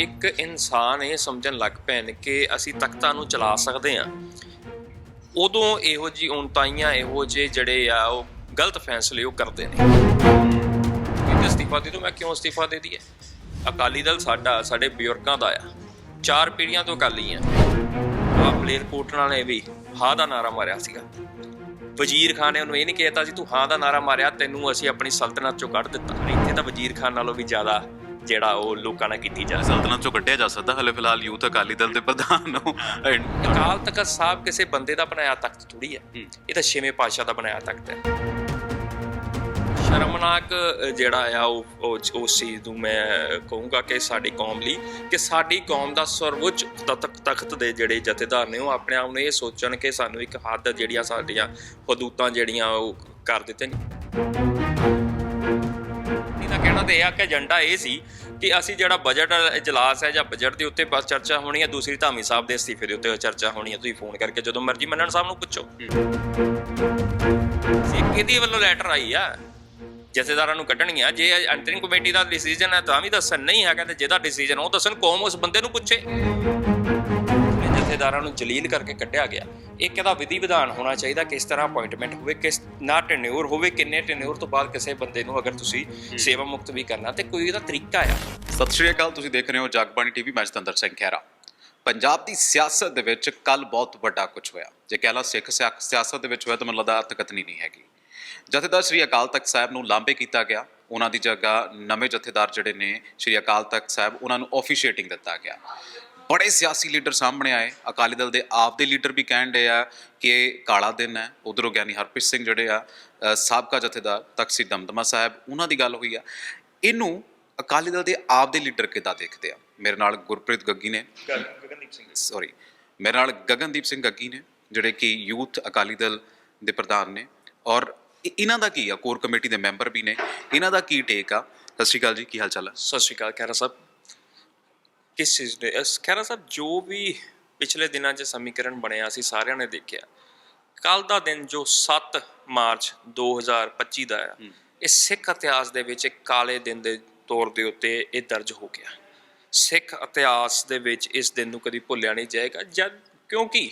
ਇੱਕ ਇਨਸਾਨ ਇਹ ਸਮਝਣ ਲੱਗ ਪਏ ਕਿ ਅਸੀਂ ਤਖਤਾਂ ਨੂੰ ਚਲਾ ਸਕਦੇ ਹਾਂ। ਉਦੋਂ ਇਹੋ ਜੀ ਉਨਤਾਈਆਂ ਇਹੋ ਜਿਹੇ ਜਿਹੜੇ ਆ, ਉਹ ਗਲਤ ਫੈਸਲੇ ਉਹ ਕਰਦੇ ਨੇ। ਕਿ ਅਸਤੀਫਾ ਦੇ ਦੋ ਮੈਂ ਕਿਉਂ ਅਸਤੀਫਾ ਦੇ ਦਈਏ? ਅਕਾਲੀ ਦਲ ਸਾਡਾ, ਸਾਡੇ ਬਜ਼ੁਰਗਾਂ ਦਾ ਆ। ਚਾਰ ਪੀੜ੍ਹੀਆਂ ਤੋਂ ਅਕਾਲੀ ਆ। ਆ ਮਲੇਰਕੋਟਲਾ ਨੇ ਵੀ ਹਾਂ ਦਾ ਨਾਰਾ ਮਾਰਿਆ ਸੀਗਾ। ਵਜ਼ੀਰ ਖਾਨ ਨੇ ਉਹਨੂੰ ਇਹ ਨਹੀਂ ਕਹਿਤਾ ਸੀ, ਤੂੰ ਹਾਂ ਦਾ ਨਾਰਾ ਮਾਰਿਆ, ਤੈਨੂੰ ਅਸੀਂ ਆਪਣੀ ਸਲਤਨਤ ਚੋਂ ਕੱਢ ਦਿੱਤਾ। ਇੱਥੇ ਤਾਂ ਵਜ਼ੀਰ ਖਾਨ ਨਾਲੋਂ ਵੀ ਜ਼ਿਆਦਾ ਜਿਹੜਾ ਉਹ ਲੋਕਾਂ ਨਾਲ ਕੀਤੀ ਜਾ ਸਕਦੀ। ਸਲਤਨਤ ਚੋਂ ਕੱਢਿਆ ਜਾ ਸਕਦਾ ਹਲੇ ਫਿਲਹਾਲ ਯੂਥ ਅਕਾਲੀ ਦਲ ਦੇ ਪ੍ਰਧਾਨ ਅਕਾਲ ਤਖਤ ਸਾਹਿਬ ਕਿਸੇ ਬੰਦੇ ਦਾ ਬਣਾਇਆ ਤਖਤ ਥੋੜੀ ਹੈ। ਇਹ ਤਾਂ ਛੇਵੇਂ ਪਾਤਸ਼ਾਹ ਦਾ ਬਣਾਇਆ ਤਖਤ ਹੈ। ਸ਼ਰਮਨਾਕ ਜਿਹੜਾ ਆ ਉਹ ਉਸ ਚੀਜ਼ ਨੂੰ ਮੈਂ ਕਹੂੰਗਾ ਕਿ ਸਾਡੀ ਕੌਮ ਲਈ ਕਿ ਸਾਡੀ ਕੌਮ ਦਾ ਸਰਵਉੱਚ ਤਖਤ ਤਖਤ ਦੇ ਜਿਹੜੇ ਜਥੇਦਾਰ ਨੇ ਉਹ ਆਪਣੇ ਆਪ ਨੂੰ ਇਹ ਸੋਚਣ ਕਿ ਸਾਨੂੰ ਇੱਕ ਹੱਦ ਜਿਹੜੀਆਂ ਸਾਡੀਆਂ ਹਦੂਤਾਂ ਜਿਹੜੀਆਂ ਉਹ ਕਰ ਦਿੱਤੇ ਨੇ ਇਹਦਾ ਆ ਕਿ ਏਜੰਡਾ ਇਹ ਸੀ ਕਿ ਅਸੀਂ ਜਿਹੜਾ ਬਜਟ ਇਜਲਾਸ ਹੈ ਜਾਂ ਬਜਟ ਦੇ ਉੱਤੇ ਬਸ ਚਰਚਾ ਹੋਣੀ ਹੈ, ਦੂਸਰੀ ਧਾਮੀ ਸਾਹਿਬ ਦੇ ਅਸਤੀਫੇ ਦੇ ਉੱਤੇ ਚਰਚਾ ਹੋਣੀ ਹੈ, ਤੁਸੀਂ ਫੋਨ ਕਰਕੇ ਜਦੋਂ ਮਰਜ਼ੀ ਮੰਨਣ ਸਾਹਿਬ ਨੂੰ ਪੁੱਛੋ। ਸਿੱਖ ਕਿਹਦੀ ਵੱਲੋਂ ਲੈਟਰ ਆਈ ਆ, ਜਥੇਦਾਰਾਂ ਨੂੰ ਕੱਢਣਗੀਆਂ ਜੇ ਅੰਤਰਿਮ ਕਮੇਟੀ ਦਾ ਡਿਸੀਜਨ ਹੈ ਤਾਂ ਵੀ ਦੱਸਣ, ਨਹੀਂ ਹੈਗਾ ਤੇ ਜਿਹਦਾ ਡਿਸੀਜਨ ਉਹ ਦੱਸਣ, ਕੌਮ ਉਸ ਬੰਦੇ ਨੂੰ ਪੁੱਛੇ। ਜਥੇਦਾਰਾਂ ਨੂੰ ਜਲੀਲ ਕਰਕੇ ਕੱਢਿਆ ਗਿਆ। ਇੱਕ ਇਹਦਾ ਵਿਧੀ ਵਿਧਾਨ ਹੋਣਾ ਚਾਹੀਦਾ ਕਿਸ ਤਰ੍ਹਾਂ ਅਪਾਇੰਟਮੈਂਟ ਹੋਵੇ ਕਿਸ ਨਾ ਟੈਨਿਓਰ ਹੋਵੇ ਕਿੰਨੇ ਟੈਨਿਓਰ ਤੋਂ ਬਾਅਦ ਕਿਸੇ ਬੰਦੇ ਨੂੰ ਅਗਰ ਤੁਸੀਂ ਸੇਵਾ ਮੁਕਤ ਵੀ ਕਰਨਾ ਤੇ ਕੋਈ ਇਹਦਾ ਤਰੀਕਾ ਆ। ਸਤਿ ਸ਼੍ਰੀ ਅਕਾਲ ਤੁਸੀਂ ਦੇਖ ਰਹੇ ਹੋ ਜਗਬਾਣੀ ਟੀਵੀ ਮੈਂ ਜਤਿੰਦਰ ਸਿੰਘ ਖਹਿਰਾ। ਪੰਜਾਬ ਦੀ ਸਿਆਸਤ ਦੇ ਵਿੱਚ ਕੱਲ ਬਹੁਤ ਵੱਡਾ ਕੁਝ ਹੋਇਆ। ਜੇ ਕਹਿ ਲਾ ਸਿੱਖ ਸਿਆ- ਸਿਆਸਤ ਦੇ ਵਿੱਚ ਹੋਇਆ ਤਾਂ ਮੈਨੂੰ ਲੱਗਦਾ ਅਰਥਕਥਨੀ ਨਹੀਂ ਹੈਗੀ। ਜਥੇਦਾਰ ਸ੍ਰੀ ਅਕਾਲ ਤਖਤ ਸਾਹਿਬ ਨੂੰ ਲਾਂਬੇ ਕੀਤਾ ਗਿਆ। ਉਹਨਾਂ ਦੀ ਜਗ੍ਹਾ ਨਵੇਂ ਜਥੇਦਾਰ ਜਿਹੜੇ ਨੇ ਸ੍ਰੀ ਅਕਾਲ ਤਖਤ ਸਾਹਿਬ ਉਹਨਾਂ ਨੂੰ ਆਫੀਸ਼ੀਏਟਿੰਗ ਦਿੱਤਾ ਗਿਆ। ਬੜੇ ਸਿਆਸੀ ਲੀਡਰ ਸਾਹਮਣੇ ਆਏ। ਅਕਾਲੀ ਦਲ ਦੇ ਆਪ ਦੇ ਲੀਡਰ ਵੀ ਕਹਿਣ ਡਏ ਆ ਕਿ ਕਾਲਾ ਦਿਨ ਹੈ। ਉਧਰੋਂ ਗਿਆਨੀ ਹਰਪ੍ਰੀਤ ਸਿੰਘ ਜਿਹੜੇ ਆ ਸਾਬਕਾ ਜਥੇਦਾਰ ਤਖਤ ਸ੍ਰੀ ਦਮਦਮਾ ਸਾਹਿਬ ਉਹਨਾਂ ਦੀ ਗੱਲ ਹੋਈ ਆ। ਇਹਨੂੰ ਅਕਾਲੀ ਦਲ ਦੇ ਆਪ ਦੇ ਲੀਡਰ ਕਿੱਦਾਂ ਦੇਖਦੇ ਆ? ਮੇਰੇ ਨਾਲ ਗੁਰਪ੍ਰੀਤ ਗੱਗੀ ਨੇ। ਗਗਨਦੀਪ ਸਿੰਘ ਸੌਰੀ ਮੇਰੇ ਨਾਲ ਗਗਨਦੀਪ ਸਿੰਘ ਗੱਗੀ ਨੇ ਜਿਹੜੇ ਕਿ ਯੂਥ ਅਕਾਲੀ ਦਲ ਦੇ ਪ੍ਰਧਾਨ ਨੇ। ਔਰ ਇਹਨਾਂ ਦਾ ਕੀ ਆ? ਕੋਰ ਕਮੇਟੀ ਦੇ ਮੈਂਬਰ ਵੀ ਨੇ। ਇਹਨਾਂ ਦਾ ਕੀ ਟੇਕ ਆ? ਸਤਿ ਸ਼੍ਰੀ ਅਕਾਲ ਜੀ ਕੀ ਹਾਲ ਚਾਲ ਹੈ ਸਤਿ ਸ਼੍ਰੀ ਅਕਾਲ ਖੈਰਾ ਸਾਹਿਬ। ਕਿਸ ਚੀਜ਼ ਦੇ ਇਸ ਖੈਰਾ ਸਾਹਿਬ ਜੋ ਵੀ ਪਿਛਲੇ ਦਿਨਾਂ 'ਚ ਸਮੀਕਰਨ ਬਣਿਆ ਸੀ ਸਾਰਿਆਂ ਨੇ ਦੇਖਿਆ। ਕੱਲ ਦਾ ਦਿਨ ਜੋ 7 ਮਾਰਚ 2025 ਦਾ ਹੈ। ਇਹ ਸਿੱਖ ਇਤਿਹਾਸ ਦੇ ਵਿੱਚ ਇੱਕ ਕਾਲੇ ਦਿਨ ਦੇ ਤੌਰ ਦੇ ਉੱਤੇ ਇਹ ਦਰਜ ਹੋ ਗਿਆ। ਸਿੱਖ ਇਤਿਹਾਸ ਦੇ ਵਿੱਚ ਇਸ ਦਿਨ ਨੂੰ ਕਦੀ ਭੁੱਲਿਆ ਨਹੀਂ ਜਾਏਗਾ ਜਦ ਕਿਉਂਕਿ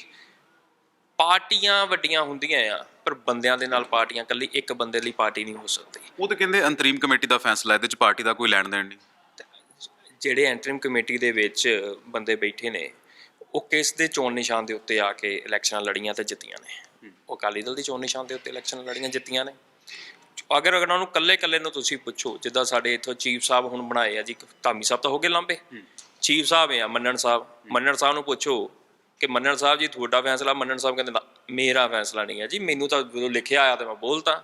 ਪਾਰਟੀਆਂ ਵੱਡੀਆਂ ਹੁੰਦੀਆਂ ਆ ਪਰ ਬੰਦਿਆਂ ਦੇ ਨਾਲ ਪਾਰਟੀਆਂ ਇਕੱਲੀ ਇੱਕ ਬੰਦੇ ਲਈ ਪਾਰਟੀ ਨਹੀਂ ਹੋ ਸਕਦੀ। ਉਹ ਤਾਂ ਕਹਿੰਦੇ ਅੰਤਰੀਮ ਕਮੇਟੀ ਦਾ ਫੈਸਲਾ ਇਹਦੇ ਚ ਪਾਰਟੀ ਦਾ ਕੋਈ ਲੈਣ ਦੇਣ ਨਹੀਂ। ਜਿਹੜੇ ਐਂਟਰਿਮ ਕਮੇਟੀ ਦੇ ਵਿੱਚ ਬੰਦੇ ਬੈਠੇ ਨੇ ਉਹ ਕਿਸ ਦੇ ਚੋਣ ਨਿਸ਼ਾਨ ਦੇ ਉੱਤੇ ਆ ਕੇ ਇਲੈਕਸ਼ਨਾਂ ਲੜੀਆਂ ਤੇ ਜਿੱਤੀਆਂ ਨੇ? ਉਹ ਅਕਾਲੀ ਦਲ ਦੀ ਚੋਣ ਨਿਸ਼ਾਨ ਦੇ ਉੱਤੇ ਇਲੈਕਸ਼ਨ ਲੜੀਆਂ ਜਿੱਤੀਆਂ ਨੇ। ਅਗਰ ਉਹਨਾਂ ਨੂੰ ਕੱਲੇ ਕੱਲੇ ਨੂੰ ਤੁਸੀਂ ਪੁੱਛੋ ਜਿੱਦਾਂ ਸਾਡੇ ਇੱਥੋਂ ਚੀਫ ਸਾਹਿਬ ਹੁਣ ਬਣਾਏ ਆ ਜੀ ਧਾਮੀ ਸਾਹਿਬ ਤਾਂ ਹੋ ਗਏ ਲਾਂਬੇ ਚੀਫ ਸਾਹਿਬ ਆ ਮੰਨਣ ਸਾਹਿਬ। ਮੰਨਣ ਸਾਹਿਬ ਨੂੰ ਪੁੱਛੋ ਕਿ ਮੰਨਣ ਸਾਹਿਬ ਜੀ ਤੁਹਾਡਾ ਫੈਸਲਾ ਮੰਨਣ ਸਾਹਿਬ ਕਹਿੰਦੇ ਮੇਰਾ ਫੈਸਲਾ ਨਹੀਂ ਹੈ ਜੀ ਮੈਨੂੰ ਤਾਂ ਜਦੋਂ ਲਿਖਿਆ ਆਇਆ ਤੇ ਮੈਂ ਬੋਲਤਾ।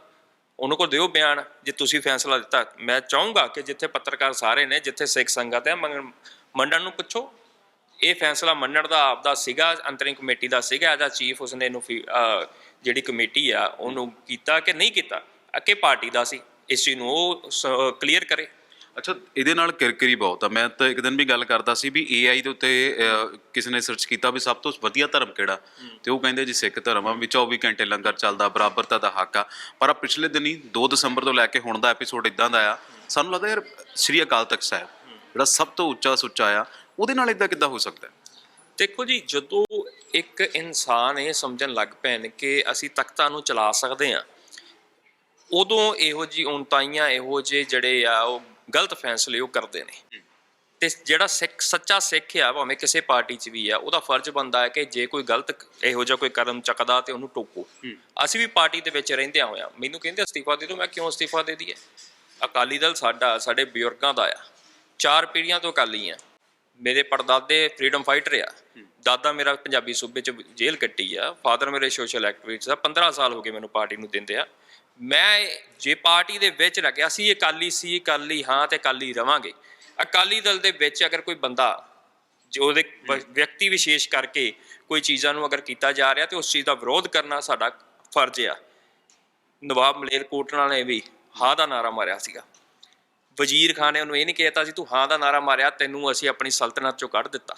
ਉਹਨੂੰ ਕੋਲ ਦਿਓ ਬਿਆਨ, ਜੇ ਤੁਸੀਂ ਫੈਸਲਾ ਦਿੱਤਾ। ਮੈਂ ਚਾਹੂੰਗਾ ਕਿ ਜਿੱਥੇ ਪੱਤਰਕਾਰ ਸਾਰੇ ਨੇ, ਜਿੱਥੇ ਸਿੱਖ ਸੰਗਤ ਹੈ ਮੰਗਣ- ਮੰਨਣ ਨੂੰ ਪੁੱਛੋ। ਇਹ ਫੈਸਲਾ ਮੰਨਣ ਦਾ ਆਪਦਾ ਸੀਗਾ, ਅੰਤਰਿੰਗ ਕਮੇਟੀ ਦਾ ਸੀਗਾ ਐਜ਼ ਅ ਚੀਫ ਉਸਨੇ ਇਹਨੂੰ ਫੀ- ਜਿਹੜੀ ਕਮੇਟੀ ਆ, ਉਹਨੂੰ ਕੀਤਾ ਕਿ ਨਹੀਂ ਕੀਤਾ? ਅੱਕੇ ਪਾਰਟੀ ਦਾ ਸੀ। ਇਸ ਚੀਜ਼ ਨੂੰ ਉਹ ਕਲੀਅਰ ਕਰੇ। ਅੱਛਾ ਇਹਦੇ ਨਾਲ ਕਿਰਕਿਰੀ ਬਹੁਤ ਆ। ਮੈਂ ਤਾਂ ਇੱਕ ਦਿਨ ਵੀ ਗੱਲ ਕਰਦਾ ਸੀ ਵੀ AI ਦੇ ਉੱਤੇ ਅਹ, ਕਿਸੇ ਨੇ ਸਰਚ ਕੀਤਾ ਵੀ ਸਭ ਤੋਂ ਵਧੀਆ ਧਰਮ ਕਿਹੜਾ? ਤੇ ਉਹ ਕਹਿੰਦੇ ਜੀ ਸਿੱਖ ਧਰਮ ਆ ਵੀ 24 ਘੰਟੇ ਲੰਗਰ ਚੱਲਦਾ ਬਰਾਬਰਤਾ ਦਾ ਹੱਕ ਆ। ਪਰ ਆ ਪਿਛਲੇ ਦਿਨੀ 2 ਦਸੰਬਰ ਤੋਂ ਲੈ ਕੇ ਹੁਣ ਦਾ ਐਪੀਸੋਡ ਇਦਾਂ ਦਾ ਆ ਸਾਨੂੰ ਲੱਗਦਾ ਯਾਰ ਸ੍ਰੀ ਅਕਾਲ ਤਖਤ ਸਾਹਿਬ ਜਿਹੜਾ ਸਭ ਤੋਂ ਉੱਚਾ ਸੁੱਚਾ ਆ ਉਹਦੇ ਨਾਲ ਇਦਾਂ ਕਿੱਦਾਂ ਹੋ ਸਕਦਾ? ਹੈ? ਦੇਖੋ ਜੀ ਜਦੋਂ ਇੱਕ ਇਨਸਾਨ ਇਹ ਸਮਝਣ ਲੱਗ ਨੇ ਕਿ ਅਸੀਂ ਤਖਤਾਂ ਨੂੰ ਚਲਾ ਸਕਦੇ ਹਾਂ ਉਦੋਂ ਇਹੋ ਜੀ ਉਨਤਾਈਆਂ ਇਹੋ ਜਿਹੇ ਜਿਹੜੇ ਆ ਉਹ ਗਲਤ ਫੈਸਲੇ ਉਹ ਕਰਦੇ ਨੇ। ਤੇ ਜਿਹੜਾ ਸਿੱਖ, ਸੱਚਾ ਸਿੱਖ ਆ, ਭਾਵੇਂ ਕਿਸੇ ਪਾਰਟੀ 'ਚ ਵੀ ਆ, ਉਹਦਾ ਫਰਜ਼ ਬਣਦਾ ਹੈ ਕਿ ਜੇ ਕੋਈ ਗਲਤ ਇਹੋ ਜਿਹਾ ਕੋਈ ਕਦਮ ਚੱਕਦਾ ਤੇ ਉਹਨੂੰ ਟੋਕੋ। ਅਸੀਂ ਵੀ ਪਾਰਟੀ ਦੇ ਵਿੱਚ ਰਹਿੰਦਿਆਂ ਹੋਇਆ, ਮੈਨੂੰ ਕਹਿੰਦੇ, ਅਸਤੀਫਾ ਦੇ ਦਿਓ, ਮੈਂ ਕਿਉਂ ਅਸਤੀਫਾ ਦੇ ਦਈਏ? ਅਕਾਲੀ ਦਲ ਸਾਡਾ, ਸਾਡੇ ਬਜ਼ੁਰਗਾਂ ਦਾ ਆ। ਚਾਰ ਪੀੜ੍ਹੀਆਂ ਤੋਂ ਅਕਾਲੀ ਆ। ਮੇਰੇ ਪੜਦਾਦੇ ਫਰੀडम ਫਾਈਟਰ ਆ। ਦਾਦਾ ਮੇਰਾ ਪੰਜਾਬੀ ਸੂਬੇ ਚ ਜੇਲ੍ਹ ਕੱਟੀ ਆ ਫਾਦਰ ਮੇਰੇ ਸੋਸ਼ਲ ਐਕਟਿਵਿਸਟ ਆ 15 ਸਾਲ ਹੋ ਗਏ ਮੈਨੂੰ ਪਾਰਟੀ ਨੂੰ ਦਿੰਦੇ ਆ। ਮੈਂ ਜੇ ਪਾਰਟੀ ਦੇ ਵਿੱਚ ਲੱਗਿਆ ਸੀ ਅਕਾਲੀ ਸੀ ਅਕਾਲੀ ਹਾਂ ਤੇ ਅਕਾਲੀ ਰਵਾਂਗੇ। ਅਕਾਲੀ ਦਲ ਦੇ ਵਿੱਚ ਅਗਰ ਕੋਈ ਬੰਦਾ ਜੋ ਉਹਦੇ ਵਿਅਕਤੀ ਵਿਸ਼ੇਸ਼ ਕਰਕੇ ਕੋਈ ਚੀਜ਼ਾਂ ਨੂੰ ਅਗਰ ਕੀਤਾ ਜਾ ਰਿਹਾ ਤੇ ਉਸ ਚੀਜ਼ ਦਾ ਵਿਰੋਧ ਕਰਨਾ ਸਾਡਾ ਫਰਜ਼ ਆ। ਨਵਾਬ ਮਲੇਰਕੋਟਲਾ ਨੇ ਵੀ ਹਾਂ ਦਾ ਨਾਰਾ ਮਾਰਿਆ ਸੀਗਾ। ਵਜ਼ੀਰ ਖਾਨ ਨੇ ਉਹਨੂੰ ਇਹ ਨਹੀਂ ਕਹਿਤਾ ਸੀ ਤੂੰ ਹਾਂ ਦਾ ਨਾਰਾ ਮਾਰਿਆ ਤੈਨੂੰ ਅਸੀਂ ਆਪਣੀ ਸਲਤਨਤ ਚੋਂ ਕੱਢ ਦਿੱਤਾ।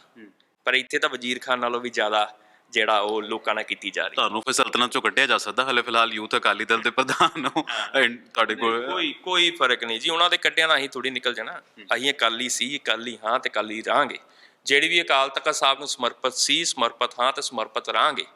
ਪਰ ਇੱਥੇ ਤਾਂ ਵਜ਼ੀਰ ਖਾਨ ਨਾਲੋਂ ਵੀ ਜ਼ਿਆਦਾ ਜਿਹੜਾ ਉਹ ਲੋਕਾਂ ਨਾਲ ਕੀਤੀ ਜਾ ਰਹੀ ਹੈ। ਤੁਹਾਨੂੰ ਫਿਰ ਸਲਤਨਤ ਚੋਂ ਕੱਢਿਆ ਜਾ ਸਕਦਾ? ਹਲੇ ਫਿਲਹਾਲ ਯੂਥ ਅਕਾਲੀ ਦਲ ਦੇ ਪ੍ਰਧਾਨ ਹੋ। ਤੁਹਾਡੇ ਕੋਲ ਕੋਈ ਕੋਈ ਫ਼ਰਕ ਨਹੀਂ ਜੀ। ਉਹਨਾਂ ਦੇ ਕੱਢਿਆਂ ਨਾਲ ਅਸੀਂ ਥੋੜੀ ਨਿਕਲ ਜਾਣਾ। ਅਸੀਂ ਅਕਾਲੀ ਸੀ ਅਕਾਲੀ ਹਾਂ ਤੇ ਅਕਾਲੀ ਰਹਾਂਗੇ। ਜਿਹੜੀ ਵੀ ਅਕਾਲ ਤਖਤ ਸਾਹਿਬ ਨੂੰ ਸਮਰਪਿਤ ਸੀ ਸਮਰਪਿਤ ਹਾਂ ਤੇ ਸਮਰਪਿਤ ਰਹਾਂਗੇ।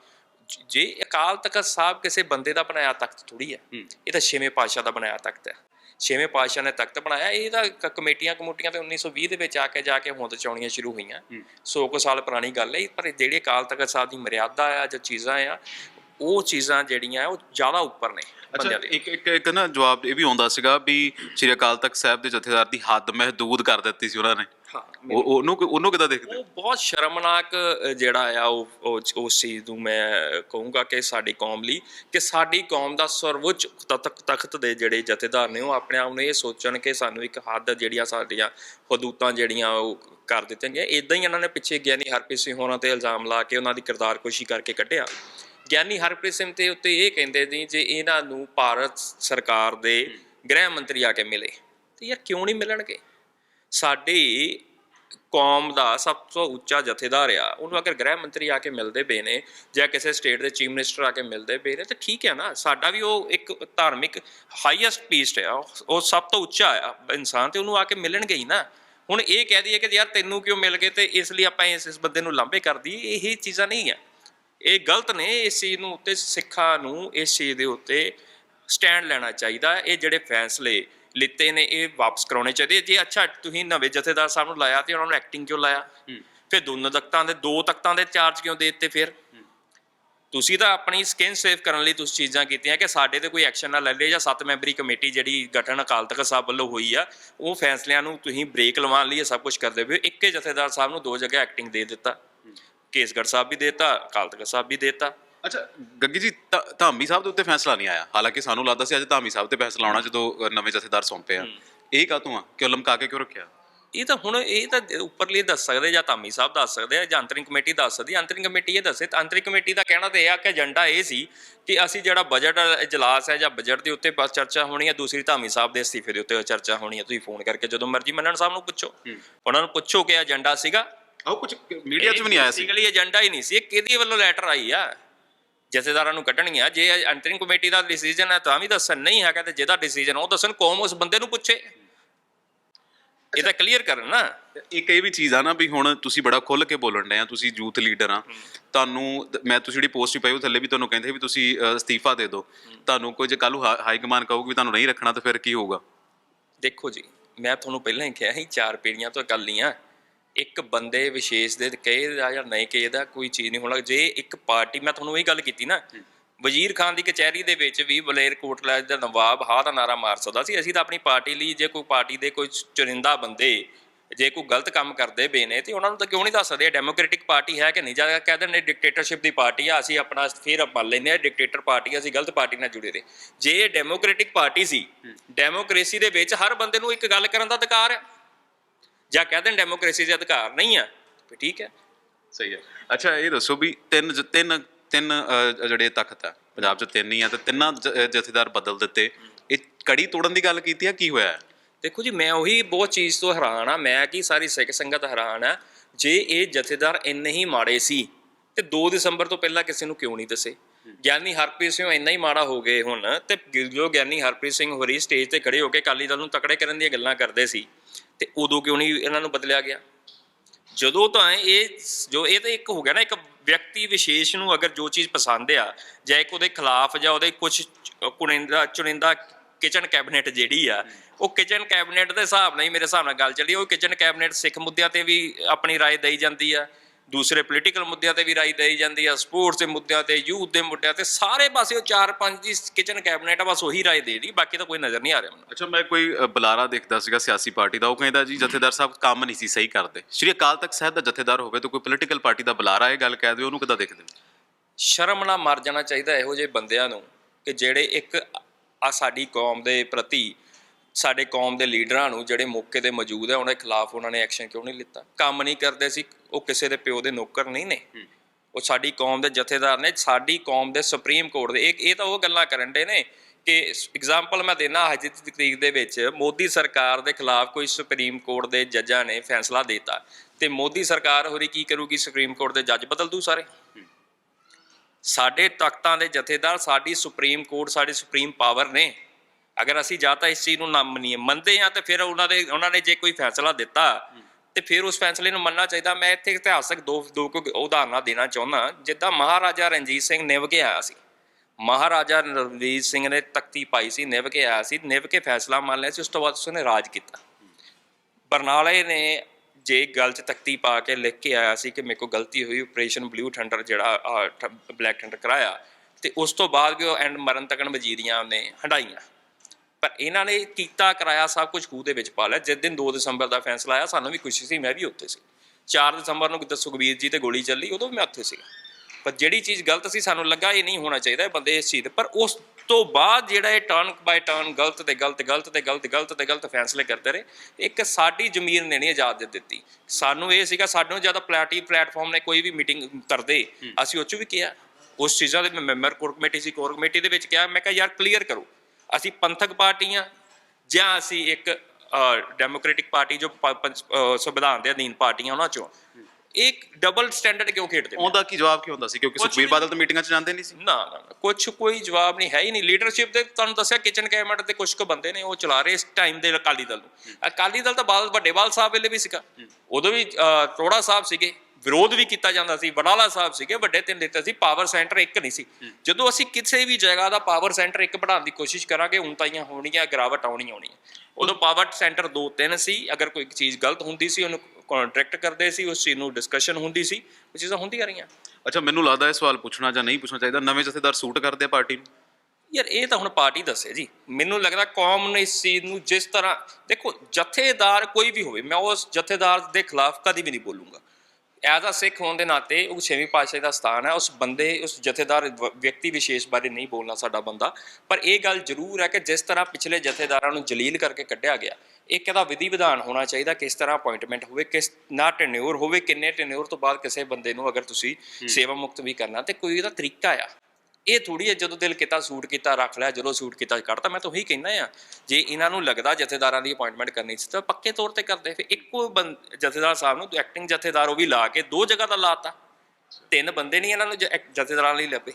ਜ- ਜੇ ਅਕਾਲ ਤਖਤ ਸਾਹਿਬ ਕਿਸੇ ਬੰਦੇ ਦਾ ਬਣਾਇਆ ਤਖਤ ਥੋੜੀ ਹੈ। ਇਹ ਤਾਂ ਛੇਵੇਂ ਪਾਤਸ਼ਾਹ ਦਾ ਬਣਾਇਆ ਤਖਤ ਹੈ। ਛੇਵੇਂ ਪਾਤਸ਼ਾਹ ਨੇ ਤਖਤ ਬਣਾਇਆ। ਇਹ ਤਾਂ ਕਮੇਟੀਆਂ ਕਮੂਟੀਆਂ ਤੇ 1920 ਦੇ ਵਿੱਚ ਆ ਕੇ ਜਾ ਕੇ ਹੋਂਦ ਚਾਉਣੀਆਂ ਸ਼ੁਰੂ ਹੋਈਆਂ। 100 ਕੁ ਸਾਲ ਪੁਰਾਣੀ ਗੱਲ ਹੈ। ਪਰ ਜਿਹੜੇ ਅਕਾਲ ਤਖਤ ਸਾਹਿਬ ਦੀ ਮਰਿਆਦਾ ਆ ਜਾਂ ਚੀਜ਼ਾਂ ਆ ਉਹ ਚੀਜ਼ਾਂ ਜਿਹੜੀਆਂ ਉਹ ਜ਼ਿਆਦਾ ਉੱਪਰ ਨੇ ਅੱਛਾ ਇੱਕ ਇੱਕ ਇੱਕ ਨਾ ਜਵਾਬ ਇਹ ਵੀ ਆਉਂਦਾ ਸੀਗਾ ਵੀ ਸ਼੍ਰੀ ਅਕਾਲ ਤਖਤ ਸਾਹਿਬ ਦੇ ਜਥੇਦਾਰ ਦੀ ਹੱਦ ਮਹਦੂਦ ਕਰ ਦਿੱਤੀ ਸੀ ਉਹਨਾਂ ਨੇ। ਹਾਂ ਉਹ ਉਹਨੂੰ ਉਹਨੂੰ ਕਿਦਾਂ ਦੇਖਦੇ? ਉਹ ਬਹੁਤ ਸ਼ਰਮਨਾਕ ਅ, ਜਿਹੜਾ ਆ ਉਹ ਉਹ- ਉਸ ਚੀਜ਼ ਨੂੰ ਮੈਂ ਕਹੂੰਗਾ ਕਿ ਸਾਡੀ ਕੌਮ ਲਈ ਕਿ ਸਾਡੀ ਕੌਮ ਦਾ ਸਰਵਉੱਚ ਤਖਤ ਤਖਤ ਦੇ ਜਿਹੜੇ ਜਥੇਦਾਰ ਨੇ ਉਹ ਆਪਣੇ ਆਪ ਨੂੰ ਇਹ ਸੋਚਣ ਕਿ ਸਾਨੂੰ ਇੱਕ ਹੱਦ ਜਿਹੜੀਆਂ ਸਾਡੀਆਂ ਹਦੂਤਾਂ ਜਿਹੜੀਆਂ ਉਹ ਕਰ ਦਿੱਤੀਆਂ ਗਈਆਂ। ਇਦਾਂ ਹੀ ਇਹਨਾਂ ਨੇ ਪਿੱਛੇ ਗਿਆਨੀ ਹਰਪ੍ਰੀਤ ਸਿੰਘ ਹੋਰਾਂ ਤੇ ਇਲਜ਼ਾਮ ਲਾ ਕੇ ਉਹਨਾਂ ਦੀ ਕਿਰਦਾਰਕੁਸ਼ੀ ਕਰਕੇ ਕੱਢਿਆ। ਗਿਆਨੀ ਹਰਪ੍ਰੀਤ ਸਿੰਘ ਤੇ ਉੱਤੇ ਇਹ ਕਹਿੰਦੇ ਸੀ ਜੇ ਇਹਨਾਂ ਨੂੰ ਭਾਰਤ ਸਰਕਾਰ ਦੇ ਗ੍ਰਹਿ ਮੰਤਰੀ ਆ ਕੇ ਮਿਲੇ ਤੇ ਯਾਰ ਕਿਉਂ ਨਹੀਂ ਮਿਲਣਗੇ? ਸਾਡੀ ਕੌਮ ਦਾ ਸਭ ਤੋਂ ਉੱਚਾ ਜਥੇਦਾਰ ਆ। ਉਹਨੂੰ ਅਗਰ ਗ੍ਰਹਿ ਮੰਤਰੀ ਆ ਕੇ ਮਿਲਦੇ ਪਏ ਨੇ ਜਾਂ ਕਿਸੇ ਸਟੇਟ ਦੇ ਚੀਫ ਮਿਨਿਸਟਰ ਆ ਕੇ ਮਿਲਦੇ ਪਏ ਨੇ, ਤਾਂ ਠੀਕ ਹੈ ਨਾ। ਸਾਡਾ ਵੀ ਉਹ ਇੱਕ ਧਾਰਮਿਕ ਹਾਈਐਸਟ ਪੀਸਟ ਆ। ਉਹ- ਸਭ ਤੋਂ ਉੱਚਾ ਆ ਇਨਸਾਨ ਤੇ ਉਹਨੂੰ ਆ ਕੇ ਮਿਲਣਗੇ ਹੀ ਨਾ। ਹੁਣ ਇਹ ਕਹਿ ਦਈਏ ਕਿ ਯਾਰ ਤੈਨੂੰ ਕਿਉਂ ਮਿਲ ਗਏ ਤੇ ਇਸ ਲਈ ਆਪਾਂ ਇਸ ਇਸ ਬੰਦੇ ਨੂੰ ਲਾਂਭੇ ਕਰ ਦਈਏ, ਇਹ ਚੀਜ਼ਾਂ ਨਹੀਂ ਆ। ਇਹ ਗਲਤ ਨੇ ਇਸ ਚੀਜ਼ ਨੂੰ ਉੱਤੇ ਸਿੱਖਾਂ ਨੂੰ ਇਸ ਚੀਜ਼ ਦੇ ਉੱਤੇ ਸਟੈਂਡ ਲੈਣਾ ਚਾਹੀਦਾ। ਇਹ ਜਿਹੜੇ ਫੈਸਲੇ ਲਿੱਤੇ ਨੇ ਇਹ ਵਾਪਸ ਕਰਾਉਣੇ ਚਾਹੀਦੇ ਜੇ ਅੱਛਾ ਤੁਸੀਂ ਨਵੇਂ ਜਥੇਦਾਰ ਸਾਹਿਬ ਨੂੰ ਲਾਇਆ ਤੇ ਉਹਨਾਂ ਨੂੰ ਐਕਟਿੰਗ ਕਿਉਂ ਲਾਇਆ? ਫਿਰ ਦੋਨੋਂ ਤਖਤਾਂ ਦੇ ਦੋ ਤਖਤਾਂ ਦੇ ਚਾਰਜ ਕਿਉਂ ਦੇ ਦਿੱਤੇ ਫਿਰ? ਤੁਸੀਂ ਤਾਂ ਆਪਣੀ ਸਕਿਨ ਸੇਵ ਕਰਨ ਲਈ ਤੁਸੀਂ ਚੀਜ਼ਾਂ ਕੀਤੀਆਂ ਕਿ ਸਾਡੇ ਤੇ ਕੋਈ ਐਕਸ਼ਨ ਨਾ ਲੈ ਲੇ ਜਾਂ ਸੱਤ ਮੈਂਬਰੀ ਕਮੇਟੀ ਜਿਹੜੀ ਗਠਨ ਅਕਾਲ ਤਖਤ ਸਾਹਿਬ ਵੱਲੋਂ ਹੋਈ ਆ ਉਹ ਫੈਸਲਿਆਂ ਨੂੰ ਤੁਸੀਂ ਬ੍ਰੇਕ ਲਵਾਉਣ ਲਈ ਸਭ ਕੁਝ ਕਰਦੇ ਹੋ। ਇੱਕੇ ਜਥੇਦਾਰ ਸਾਹਿਬ ਨੂੰ ਦੋ ਜਗ੍ਹਾ ਐਕਟਿੰਗ ਦੇ ਦਿੱਤਾ। ਕੇਸਗੜ੍ਹ ਸਾਹਿਬ ਵੀ ਦੇਤਾ ਅਕਾਲ ਤਖਤ ਸਾਹਿਬ ਵੀ ਦੇਤਾ। ਅੱਛਾ ਗੱਗੀ ਜੀ ਧਾ- ਧਾਮੀ ਸਾਹਿਬ ਦੇ ਉੱਤੇ ਫੈਸਲਾ ਨਹੀਂ ਆਇਆ। ਹਾਲਾਂਕਿ ਸਾਨੂੰ ਲੱਗਦਾ ਸੀ ਅੱਜ ਧਾਮੀ ਸਾਹਿਬ ਤੇ ਫੈਸਲਾ ਆਉਣਾ ਜਦੋਂ ਅ, ਨਵੇਂ ਜਥੇਦਾਰ ਸੌਂਪੇ ਆ। ਇਹ ਕਾਹਤੋਂ ਆ? ਕਿਉਂ ਲਮਕਾ ਕੇ ਕਿਉਂ ਰੱਖਿਆ? ਇਹ ਤਾਂ ਹੁਣ ਇਹ ਤਾਂ ਉੱਪਰਲੀ ਦੱਸ ਸਕਦੇ ਜਾਂ ਧਾਮੀ ਸਾਹਿਬ ਦੱਸ ਸਕਦੇ ਆ ਜਾਂ ਅੰਤਰਿੰਗ ਕਮੇਟੀ ਦੱਸ ਸਕਦੀ ਹੈ ਅੰਤਰਿੰਗ ਕਮੇਟੀ ਇਹ ਦੱਸੇ ਤਾਂ ਅੰਤਰਿੰਗ ਕਮੇਟੀ ਦਾ ਕਹਿਣਾ ਤੇ ਇਹ ਆ ਕਿ ਏਜੰਡਾ ਇਹ ਸੀ ਕਿ ਅਸੀਂ ਜਿਹੜਾ ਬਜਟ ਇਜਲਾਸ ਹੈ ਜਾਂ ਬਜਟ ਦੇ ਉੱਤੇ ਬਸ ਚਰਚਾ ਹੋਣੀ ਹੈ ਦੂਸਰੀ ਧਾਮੀ ਸਾਹਿਬ ਦੇ ਅਸਤੀਫੇ ਦੇ ਉੱਤੇ ਚਰਚਾ ਹੋਣੀ ਹੈ ਤੁਸੀਂ ਫੋਨ ਕਰਕੇ ਜਦੋਂ ਮਰਜ਼ੀ ਮੰਨਣ ਸਾਹਿਬ ਨੂੰ ਪੁੱਛੋ। ਉਹਨਾਂ ਨੂੰ ਪੁੱਛੋ ਕਿ ਏਜੰਡਾ ਸੀਗਾ। ਆਹ ਕੁਝ ਮੀਡੀਆ 'ਚ ਵੀ ਨਹੀਂ ਆਇਆ ਸੀ। ਬੇਸਿਕਲੀ ਏਜੰਡਾ ਹੀ ਨਹੀਂ ਸੀ। ਇਹ ਕਿਹਦੀ ਵੱਲੋਂ ਲੈਟਰ ਆਈ ਆ? ਜਥੇਦਾਰਾਂ ਨੂੰ ਕੱਢਣਗੀਆਂ। ਜੇ ਅੰਤਰਿੰਗ ਕਮੇਟੀ ਦਾ ਡਿਸੀਜਨ ਹੈ ਤਾਂ ਵੀ ਦੱਸਣ ਨਹੀਂ ਹੈਗਾ ਤੇ ਜਿਹਦਾ ਡਿਸੀਜਨ ਉਹ ਦੱਸਣ ਕੌਮ ਉਸ ਬੰਦੇ ਨੂੰ ਪੁੱਛੇ। ਇਹ ਤਾਂ ਕਲੀਅਰ ਕਰਨ ਨਾ। ਇੱਕ ਇਹ ਵੀ ਚੀਜ਼ ਆ ਨਾ ਵੀ ਹੁਣ ਤੁਸੀਂ ਬੜਾ ਖੁੱਲ ਕੇ ਬੋਲਣ ਡਏ ਆ ਤੁਸੀਂ ਯੂਥ ਲੀਡਰ ਆ। ਤੁਹਾਨੂੰ ਮੈਂ ਤੁਸੀਂ ਜਿਹੜੀ ਪੋਸਟ ਪਾਈ ਉਹ ਥੱਲੇ ਵੀ ਤੁਹਾਨੂੰ ਕਹਿੰਦੇ ਵੀ ਤੁਸੀਂ ਅਸਤੀਫਾ ਦੇ ਦਿਓ। ਤੁਹਾਨੂੰ ਕੋਈ ਜੇ ਕੱਲ ਨੂੰ ਹਾਈ ਕਮਾਨ ਕਹੂਗੀ ਵੀ ਤੁਹਾਨੂੰ ਨਹੀਂ ਰੱਖਣਾ ਤਾਂ ਫਿਰ ਕੀ ਹੋਊਗਾ? ਦੇਖੋ ਜੀ ਮੈਂ ਤੁਹਾਨੂੰ ਪਹਿਲਾਂ ਹੀ ਕਿਹਾ ਸੀ ਚਾਰ ਪੀੜ੍ਹੀਆਂ ਤੋਂ ਇਕੱਲੀਆਂ ਇੱਕ ਬੰਦੇ ਵਿਸ਼ੇਸ਼ ਦੇ ਕਹੇ ਦਾ ਜਾਂ ਨਹੀਂ ਕਹੇ ਦਾ ਕੋਈ ਚੀਜ਼ ਨਹੀਂ ਹੋਣਾ। ਜੇ ਇੱਕ ਪਾਰਟੀ ਮੈਂ ਤੁਹਾਨੂੰ ਇਹ ਗੱਲ ਕੀਤੀ ਨਾ ਵਜ਼ੀਰ ਖਾਨ ਦੀ ਕਚਹਿਰੀ ਦੇ ਵਿੱਚ ਵੀ ਬਲੇਰ ਕੋਟਲਾ ਦਾ ਨਵਾਬ ਹਾਂ ਦਾ ਨਾਰਾ ਮਾਰ ਸਕਦਾ ਸੀ। ਅਸੀਂ ਤਾਂ ਆਪਣੀ ਪਾਰਟੀ ਲਈ ਜੇ ਕੋਈ ਪਾਰਟੀ ਦੇ ਕੋਈ ਚੁਰਿੰਦਾ ਬੰਦੇ ਜੇ ਕੋਈ ਗਲਤ ਕੰਮ ਕਰਦੇ ਪਏ ਨੇ ਤੇ ਉਹਨਾਂ ਨੂੰ ਤਾਂ ਕਿਉਂ ਨਹੀਂ ਦੱਸ ਸਕਦੇ? ਡੈਮੋਕ੍ਰੈਟਿਕ ਪਾਰਟੀ ਹੈ ਕਿ ਨਹੀਂ? ਜਾਂ ਕਹਿ ਦਿੰਦੇ ਡਿਕਟੇਟਰਸ਼ਿਪ ਦੀ ਪਾਰਟੀ ਆ ਅਸੀਂ ਆਪਣਾ ਫਿਰ ਮੰਨ ਲੈਂਦੇ ਆ ਡਿਕਟੇਟਰ ਪਾਰਟੀ ਅਸੀਂ ਗਲਤ ਪਾਰਟੀ ਨਾਲ ਜੁੜੇ ਰਹੇ। ਜੇ ਇਹ ਡੈਮੋਕ੍ਰੈਟਿਕ ਪਾਰਟੀ ਸੀ ਡੈਮੋਕ੍ਰੇਸੀ ਦੇ ਵਿੱਚ ਹਰ ਬੰਦੇ ਨੂੰ ਇੱਕ ਗੱਲ ਕਰਨ ਦਾ ਅਧਿਕਾਰ ਹੈ। ਜਾਂ ਕਹਿ ਦੇਣ ਡੈਮੋਕ੍ਰੇਸੀ ਦੇ ਅਧਿਕਾਰ ਨਹੀਂ ਆ ਫਿਰ ਠੀਕ ਹੈ। ਸਹੀ ਹੈ। ਅੱਛਾ ਇਹ ਦੱਸੋ ਵੀ ਤਿੰਨ ਤਿੰਨ ਤਿੰਨ ਜਿਹੜੇ ਤਖਤ ਆ ਪੰਜਾਬ 'ਚ ਤਿੰਨ ਹੀ ਆ ਤੇ ਤਿੰਨਾਂ ਜਥੇਦਾਰ ਬਦਲ ਦਿੱਤੇ। ਇਹ ਕੜੀ ਤੋੜਨ ਦੀ ਗੱਲ ਕੀਤੀ ਆ ਕੀ ਹੋਇਆ? ਦੇਖੋ ਜੀ ਮੈਂ ਉਹੀ ਬਹੁਤ ਚੀਜ਼ ਤੋਂ ਹੈਰਾਨ ਆ ਮੈਂ ਕੀ ਸਾਰੀ ਸਿੱਖ ਸੰਗਤ ਹੈਰਾਨ ਆ ਜੇ ਇਹ ਜਥੇਦਾਰ ਇੰਨੇ ਹੀ ਮਾੜੇ ਸੀ ਤੇ 2 ਦਸੰਬਰ ਤੋਂ ਪਹਿਲਾਂ ਕਿਸੇ ਨੂੰ ਕਿਉਂ ਨਹੀਂ ਦੱਸੇ? ਗਿਆਨੀ ਹਰਪ੍ਰੀਤ ਸਿੰਘ ਇੰਨਾ ਹੀ ਮਾੜਾ ਹੋ ਗਏ ਹੁਣ ਤੇ ਜੋ ਗਿਆਨੀ ਹਰਪ੍ਰੀਤ ਸਿੰਘ ਹੋਰੀ ਸਟੇਜ ਤੇ ਖੜੇ ਹੋ ਕੇ ਅਕਾਲੀ ਦਲ ਨੂੰ ਤਕੜੇ ਕਰਨ ਦੀਆਂ ਗੱਲਾਂ ਕਰਦੇ ਸੀ। ਤੇ ਉਦੋਂ ਕਿਉਂ ਨਹੀਂ ਇਹਨਾਂ ਨੂੰ ਬਦਲਿਆ ਗਿਆ ਜਦੋਂ ਤਾਂ ਇਹ ਜੋ ਇਹ ਤਾਂ ਇੱਕ ਹੋ ਗਿਆ ਨਾ ਇੱਕ ਵਿਅਕਤੀ ਵਿਸ਼ੇਸ਼ ਨੂੰ ਅਗਰ ਜੋ ਚੀਜ਼ ਪਸੰਦ ਆ ਜਾਂ ਇੱਕ ਉਹਦੇ ਖਿਲਾਫ ਜਾਂ ਉਹਦੇ ਕੁਝ ਕੁਨਿੰਦਾ ਚੁਣਿੰਦਾ ਕਿਚਨ ਕੈਬਨਿਟ ਜਿਹੜੀ ਆ ਉਹ ਕਿਚਨ ਕੈਬਨਿਟ ਦੇ ਹਿਸਾਬ ਨਾਲ ਹੀ ਮੇਰੇ ਹਿਸਾਬ ਨਾਲ ਗੱਲ ਚੱਲੀ ਉਹ ਕਿਚਨ ਕੈਬਨਿਟ ਸਿੱਖ ਮੁੱਦਿਆਂ ਤੇ ਵੀ ਆਪਣੀ رائے ਦੇਈ ਜਾਂਦੀ ਆ ਦੂਸਰੇ ਪੋਲੀਟੀਕਲ ਮੁੱਦਿਆਂ ਤੇ ਵੀ ਰਾਈ ਦੇਈ ਜਾਂਦੀ ਆ ਸਪੋਰਟਸ ਦੇ ਮੁੱਦਿਆਂ ਤੇ ਯੂਥ ਦੇ ਮੁੱਦਿਆਂ ਤੇ ਸਾਰੇ ਪਾਸੇ ਉਹ 4-5 ਦੀ ਕਿਚਨ ਕੈਬਨਿਟ ਆ ਬਸ ਉਹੀ ਰਾਏ ਦੇ ਰਹੀ ਬਾਕੀ ਤਾਂ ਕੋਈ ਨਜ਼ਰ ਨਹੀਂ ਆ ਰਿਹਾ ਮੈਨੂੰ। ਅੱਛਾ ਮੈਂ ਕੋਈ ਬਲਾਰਾ ਦੇਖਦਾ ਸੀਗਾ ਸਿਆਸੀ ਪਾਰਟੀ ਦਾ ਉਹ ਕਹਿੰਦਾ ਜੀ ਜਥੇਦਾਰ ਸਾਹਿਬ ਕੰਮ ਨਹੀਂ ਸੀ ਸਹੀ ਕਰਦੇ। ਸ਼੍ਰੀ ਅਕਾਲ ਤਖਤ ਸਾਹਿਬ ਦਾ ਜਥੇਦਾਰ ਹੋਵੇ ਤਾਂ ਕੋਈ ਪੋਲੀਟੀਕਲ ਪਾਰਟੀ ਦਾ ਬਲਾਰਾ ਇਹ ਗੱਲ ਕਹਿ ਦਿਓ ਉਹਨੂੰ ਕਿਦਾਂ ਦੇਖਦੇ ਸ਼ਰਮ ਨਾਲ ਮਰ ਜਾਣਾ ਚਾਹੀਦਾ ਇਹੋ ਜਿਹੇ ਬੰਦਿਆਂ ਨੂੰ ਕਿ ਜਿਹੜੇ ਇੱਕ ਆ ਸਾਡੀ ਕੌਮ ਦੇ ਪ੍ਰਤੀ ਸਾਡੇ ਕੌਮ ਦੇ ਲੀਡਰਾਂ ਨੂੰ ਜਿਹੜੇ ਮੌਕੇ ਤੇ ਮੌਜੂਦ ਹੈ ਉਹਨਾਂ ਦੇ ਖਿਲਾਫ ਉਹਨਾਂ ਨੇ ਐਕਸ਼ਨ ਕਿਉਂ ਨਹੀਂ ਲਿੱਤਾ? ਕੰਮ ਨਹੀਂ ਕਰਦੇ ਸੀ ਉਹ ਕਿਸੇ ਦੇ ਪਿਓ ਦੇ ਨੌਕਰ ਨਹੀਂ ਨੇ। ਉਹ ਸਾਡੀ ਕੌਮ ਦੇ ਜਥੇਦਾਰ ਨੇ ਸਾਡੀ ਕੌਮ ਦੇ ਸੁਪਰੀਮ ਕੋਰਟ ਦੇ। ਇਹ ਇਹ ਤਾਂ ਉਹ ਗੱਲਾਂ ਕਰਨ ਦੇ ਨੇ ਕਿ ਐਗਜ਼ਾਮਪਲ ਮੈਂ ਦੇਣਾ ਅੱਜ ਦੀ ਤਰੀਕ ਦੇ ਵਿੱਚ ਮੋਦੀ ਸਰਕਾਰ ਦੇ ਖਿਲਾਫ ਕੋਈ ਸੁਪਰੀਮ ਕੋਰਟ ਦੇ ਜੱਜਾਂ ਨੇ ਫੈਸਲਾ ਦਿੱਤਾ। ਤੇ ਮੋਦੀ ਸਰਕਾਰ ਹੋਰੀ ਕੀ ਕਰੂਗੀ? ਸੁਪਰੀਮ ਕੋਰਟ ਦੇ ਜੱਜ ਬਦਲ ਦੂ ਸਾਰੇ। ਸਾਡੇ ਤਖਤਾਂ ਦੇ ਜਥੇਦਾਰ ਸਾਡੀ ਸੁਪਰੀਮ ਕੋਰਟ ਸਾਡੀ ਸੁਪਰੀਮ ਪਾਵਰ ਨੇ। ਅਗਰ ਅਸੀਂ ਜਾਂ ਤਾਂ ਇਸ ਚੀਜ਼ ਨੂੰ ਨਾ ਮੰਨੀਏ ਮੰਨਦੇ ਆ ਤੇ ਫਿਰ ਉਹਨਾਂ ਦੇ ਉਹਨਾਂ ਨੇ ਜੇ ਕੋਈ ਫੈਸਲਾ ਦਿੱਤਾ ਤੇ ਫਿਰ ਉਸ ਫੈਸਲੇ ਨੂੰ ਮੰਨਣਾ ਚਾਹੀਦਾ। ਮੈਂ ਇੱਥੇ ਇਤਿਹਾਸਕ ਦੋ ਦੋ ਕੁ ਉਦਾਹਰਨਾਂ ਦੇਣਾ ਚਾਹੁੰਦਾ। ਜਿੱਦਾਂ ਮਹਾਰਾਜਾ ਰਣਜੀਤ ਸਿੰਘ ਨਿਭ ਕੇ ਆਇਆ ਸੀ। ਮਹਾਰਾਜਾ ਰਣਜੀਤ ਸਿੰਘ ਨੇ ਤਖਤੀ ਪਾਈ ਸੀ ਨਿਭ ਕੇ ਆਇਆ ਸੀ ਨਿਭ ਕੇ ਫੈਸਲਾ ਮੰਨ ਲਿਆ ਸੀ ਉਸ ਤੋਂ ਬਾਅਦ ਉਸਨੇ ਰਾਜ ਕੀਤਾ। ਬਰਨਾਲੇ ਨੇ ਜੇ ਗੱਲ 'ਚ ਤਖਤੀ ਪਾ ਕੇ ਲਿਖ ਕੇ ਆਇਆ ਸੀ ਕਿ ਮੇਰੇ ਕੋਲ ਗਲਤੀ ਹੋਈ ਆਪਰੇਸ਼ਨ ਬਲੂ ਠੰਡਰ ਜਿਹੜਾ ਬਲੈਕ ਠੰਡਰ ਕਰਾਇਆ ਤੇ ਉਸ ਤੋਂ ਬਾਅਦ ਵੀ ਉਹ ਐਂਡ ਮਰਨ ਤੱਕਣ ਵਜ਼ੀਰੀਆਂ ਉਹਨੇ ਹੰਡਾਈਆਂ। ਪਰ ਇਹਨਾਂ ਨੇ ਕੀਤਾ ਕਰਾਇਆ ਸਭ ਕੁਝ ਖੂਹ ਦੇ ਵਿੱਚ ਪਾ ਲਿਆ। ਜਿਸ ਦਿਨ 2 ਦਸੰਬਰ ਦਾ ਫੈਸਲਾ ਆਇਆ ਸਾਨੂੰ ਵੀ ਖੁਸ਼ੀ ਸੀ ਮੈਂ ਵੀ ਉੱਥੇ ਸੀ। 4 ਦਸੰਬਰ ਨੂੰ ਕਿਤੇ ਸੁਖਬੀਰ ਜੀ ਤੇ ਗੋਲੀ ਚੱਲੀ ਉਦੋਂ ਵੀ ਮੈਂ ਉੱਥੇ ਸੀਗਾ। ਪਰ ਜਿਹੜੀ ਚੀਜ਼ ਗਲਤ ਸੀ ਸਾਨੂੰ ਲੱਗਾ ਇਹ ਨਹੀਂ ਹੋਣਾ ਚਾਹੀਦਾ ਇਹ ਬੰਦੇ ਇਸ ਚੀਜ਼ ਪਰ ਉਸ ਤੋਂ ਬਾਅਦ ਜਿਹੜਾ ਇਹ ਟਰਨ ਬਾਈ ਟਰਨ ਗਲਤ ਤੇ ਗਲਤ ਗਲਤ ਤੇ ਗਲਤ ਗਲਤ ਤੇ ਗਲਤ ਫੈਸਲੇ ਕਰਦੇ ਰਹੇ ਇੱਕ ਸਾਡੀ ਜ਼ਮੀਰ ਨੇ ਨਹੀਂ ਇਜਾਜ਼ਤ ਦਿੱਤੀ। ਸਾਨੂੰ ਇਹ ਸੀਗਾ ਸਾਨੂੰ ਜ਼ਿਆਦਾ ਪਲੈਟੀ ਪਲੇਟਫਾਰਮ ਨੇ ਕੋਈ ਵੀ ਮੀਟਿੰਗ ਕਰਦੇ ਅਸੀਂ ਉਹ 'ਚ ਵੀ ਕਿਹਾ। ਉਸ ਚੀਜ਼ਾਂ ਦੇ ਮੈਂਬਰ ਕੋਰ ਕਮੇਟੀ ਸੀ ਕੋਰ ਕਮੇਟੀ ਦੇ ਵਿੱਚ ਕਿਹਾ ਮੈਂ ਕਿਹਾ ਯਾਰ ਕਲੀਅਰ ਕਰੋ। ਅਸੀਂ ਪੰਥਕ ਪਾਰਟੀਆਂ ਜਾਂ ਅਸੀਂ ਇੱਕ ਡੈਮੋਕ੍ਰੈਟਿਕ ਪਾਰਟੀ ਜੋ ਸੰਵਿਧਾਨ ਦੇ ਅਧੀਨ ਪਾਰਟੀਆਂ ਉਹਨਾਂ ਚੋਂ ਇੱਕ ਡਬਲ ਸਟੈਂਡਰਡ ਕਿਉਂ ਖੇਡਦੇ ਨੇ? ਉਹਦਾ ਕੀ ਜਵਾਬ ਕੀ ਹੁੰਦਾ ਸੀ? ਕਿਉਂਕਿ ਸੁਖਬੀਰ ਬਾਦਲ ਤਾਂ ਮੀਟਿੰਗਾਂ 'ਚ ਜਾਂਦੇ ਨਹੀਂ ਸੀ। ਨਾ ਨਾ ਕੁਛ ਕੋਈ ਜਵਾਬ ਨਹੀਂ ਹੈ ਹੀ ਨਹੀਂ। ਲੀਡਰਸ਼ਿਪ ਦੇ ਤੁਹਾਨੂੰ ਦੱਸਿਆ ਕਿਚਨ ਕੈਬਨਿਟ ਦੇ ਕੁਝ ਕੁ ਬੰਦੇ ਨੇ ਉਹ ਚਲਾ ਰਹੇ ਇਸ ਟਾਈਮ ਦੇ ਅਕਾਲੀ ਦਲ ਨੂੰ। ਅਕਾਲੀ ਦਲ ਤਾਂ ਬਾਲ ਵੱਡੇ ਬਾਲ ਸਾਹਿਬ ਵੇਲੇ ਵੀ ਸੀਗਾ। ਉਦੋਂ ਵੀ ਟੋੜਾ ਸਾਹਿਬ ਸੀਗੇ। ਵਿਰੋਧ ਵੀ ਕੀਤਾ ਜਾਂਦਾ ਸੀ ਵਡਾਲਾ ਸਾਹਿਬ ਸੀਗੇ ਵੱਡੇ ਤਿੰਨ ਦਿੱਤੇ ਸੀ ਪਾਵਰ ਸੈਂਟਰ ਇੱਕ ਨਹੀਂ ਸੀ। ਜਦੋਂ ਅਸੀਂ ਕਿਸੇ ਵੀ ਜਗ੍ਹਾ ਦਾ ਪਾਵਰ ਸੈਂਟਰ ਇੱਕ ਬਣਾਉਣ ਦੀ ਕੋਸ਼ਿਸ਼ ਕਰਾਂਗੇ ਉਂਤਾਈਆਂ ਹੋਣਗੀਆਂ ਗਿਰਾਵਟ ਆਉਣੀ ਆਉਣੀ ਹੈ। ਉਦੋਂ ਪਾਵਰ ਸੈਂਟਰ ਦੋ ਤਿੰਨ ਸੀ ਅਗਰ ਕੋਈ ਚੀਜ਼ ਗਲਤ ਹੁੰਦੀ ਸੀ ਉਹਨੂੰ ਕੰਟਰੈਕਟ ਕਰਦੇ ਸੀ ਉਸ ਚੀਜ਼ ਨੂੰ ਡਿਸਕਸ਼ਨ ਹੁੰਦੀ ਸੀ ਉਹ ਚੀਜ਼ਾਂ ਹੁੰਦੀਆਂ ਰਹੀਆਂ। ਅੱਛਾ ਮੈਨੂੰ ਲੱਗਦਾ ਇਹ ਸਵਾਲ ਪੁੱਛਣਾ ਜਾਂ ਨਹੀਂ ਪੁੱਛਣਾ ਚਾਹੀਦਾ ਨਵੇਂ ਜਥੇਦਾਰ ਸੂਟ ਕਰਦੇ ਆ ਪਾਰਟੀ ਨੂੰ? ਯਾਰ ਇਹ ਤਾਂ ਹੁਣ ਪਾਰਟੀ ਦੱਸੇ ਜੀ। ਮੈਨੂੰ ਲੱਗਦਾ ਕੌਮ ਨੇ ਇਸ ਚੀਜ਼ ਨੂੰ ਜਿਸ ਤਰ੍ਹਾਂ ਦੇਖੋ ਜਥੇਦਾਰ ਕੋਈ ਵੀ ਹੋਵੇ ਮੈਂ ਉਸ ਜਥੇਦਾਰ ਦੇ ਖਿਲਾਫ ਕਦੀ ਵੀ ਨਹੀਂ ਬੋਲੂੰਗਾ। ਐਜ਼ ਅ ਸਿੱਖ ਹੋਣ ਦੇ ਨਾਤੇ ਉਹ ਛੇਵੀਂ ਪਾਤਸ਼ਾਹੀ ਦਾ ਸਥਾਨ ਹੈ ਉਸ ਬੰਦੇ ਉਸ ਜਥੇਦਾਰ ਵਿਅਕਤੀ ਵਿਸ਼ੇਸ਼ ਬਾਰੇ ਨਹੀਂ ਬੋਲਣਾ ਸਾਡਾ ਬੰਦਾ। ਪਰ ਇਹ ਗੱਲ ਜ਼ਰੂਰ ਹੈ ਕਿ ਜਿਸ ਤਰ੍ਹਾਂ ਪਿਛਲੇ ਜਥੇਦਾਰਾਂ ਨੂੰ ਜਲੀਲ ਕਰਕੇ ਕੱਢਿਆ ਗਿਆ ਇੱਕ ਇਹਦਾ ਵਿਧੀ ਵਿਧਾਨ ਹੋਣਾ ਚਾਹੀਦਾ ਕਿਸ ਤਰ੍ਹਾਂ ਅਪਾਇੰਟਮੈਂਟ ਹੋਵੇ ਕਿਸ ਨਾ ਟੈਨਿਓਰ ਹੋਵੇ ਕਿੰਨੇ ਟੈਨਿਓਰ ਤੋਂ ਬਾਅਦ ਕਿਸੇ ਬੰਦੇ ਨੂੰ ਅਗਰ ਤੁਸੀਂ ਸੇਵਾ ਮੁਕਤ ਵੀ ਕਰਨਾ ਤੇ ਕੋਈ ਇਹਦਾ ਤਰੀਕਾ ਆ। ਇਹ ਥੋੜੀ ਹੈ ਜਦੋਂ ਦਿਲ ਕੀਤਾ ਸੂਟ ਕੀਤਾ ਰੱਖ ਲਿਆ ਜਦੋਂ ਸੂਟ ਕੀਤਾ ਕੱਢਤਾ ਮੈਂ ਤਾਂ ਉਹੀ ਕਹਿੰਦਾ ਆ ਜੇ ਇਹਨਾਂ ਨੂੰ ਲੱਗਦਾ ਜਥੇਦਾਰਾਂ ਦੀ ਅਪਾਇੰਟਮੈਂਟ ਕਰਨੀ ਸੀ ਤਾਂ ਪੱਕੇ ਤੌਰ ਤੇ ਕਰਦੇ। ਫਿਰ ਇੱਕੋ ਜਥੇਦਾਰ ਸਾਹਿਬ ਨੂੰ ਐਕਟਿੰਗ ਜਥੇਦਾਰ ਉਹ ਵੀ ਲਾ ਕੇ ਦੋ ਜਗ੍ਹਾ ਦਾ ਲਾਤਾ ਤਿੰਨ ਬੰਦੇ ਨਹੀਂ ਇਹਨਾਂ ਨੂੰ ਜਥੇਦਾਰਾਂ ਲਈ ਲੱਭੇ।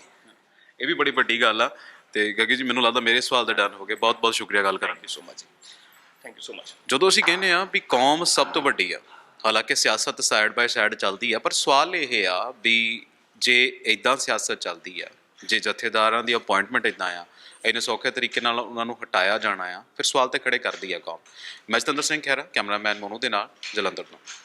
ਇਹ ਵੀ ਬੜੀ ਵੱਡੀ ਗੱਲ ਆ ਤੇ ਗੱਗੀ ਜੀ ਮੈਨੂੰ ਲੱਗਦਾ ਮੇਰੇ ਸਵਾਲ ਦਾ ਡਨ ਹੋ ਗਏ ਬਹੁਤ ਬਹੁਤ ਸ਼ੁਕਰੀਆ ਗੱਲ ਕਰਨ ਲਈ so much thank you so much ਜਦੋਂ ਅਸੀਂ ਕਹਿੰਦੇ ਆ ਵੀ ਕੌਮ ਸਭ ਤੋਂ ਵੱਡੀ ਆ ਹਾਲਾਂਕਿ ਸਿਆਸਤ ਸਾਈਡ ਬਾਈ ਸਾਈਡ ਚੱਲਦੀ ਆ ਪਰ ਸਵਾਲ ਇਹ ਆ ਵੀ ਜੇ ਇਦਾਂ ਸਿਆਸਤ ਚੱਲਦੀ ਆ ਜੇ ਜਥੇਦਾਰਾਂ ਦੀ ਅਪਾਇੰਟਮੈਂਟ ਇਦਾਂ ਆ ਇਹਨੇ ਸੌਖੇ ਤਰੀਕੇ ਨਾਲ ਉਹਨਾਂ ਨੂੰ ਹਟਾਇਆ ਜਾਣਾ ਆ, ਫਿਰ ਸਵਾਲ ਤੇ ਖੜੇ ਕਰਦੀ ਆ ਕੌਮ। ਮੈਂ ਜਤਿੰਦਰ ਸਿੰਘ ਖਹਿਰਾ, ਕੈਮਰਾਮੈਨ ਮੋਨੂ ਦੇ ਨਾਲ ਜਲੰਧਰ ਤੋਂ।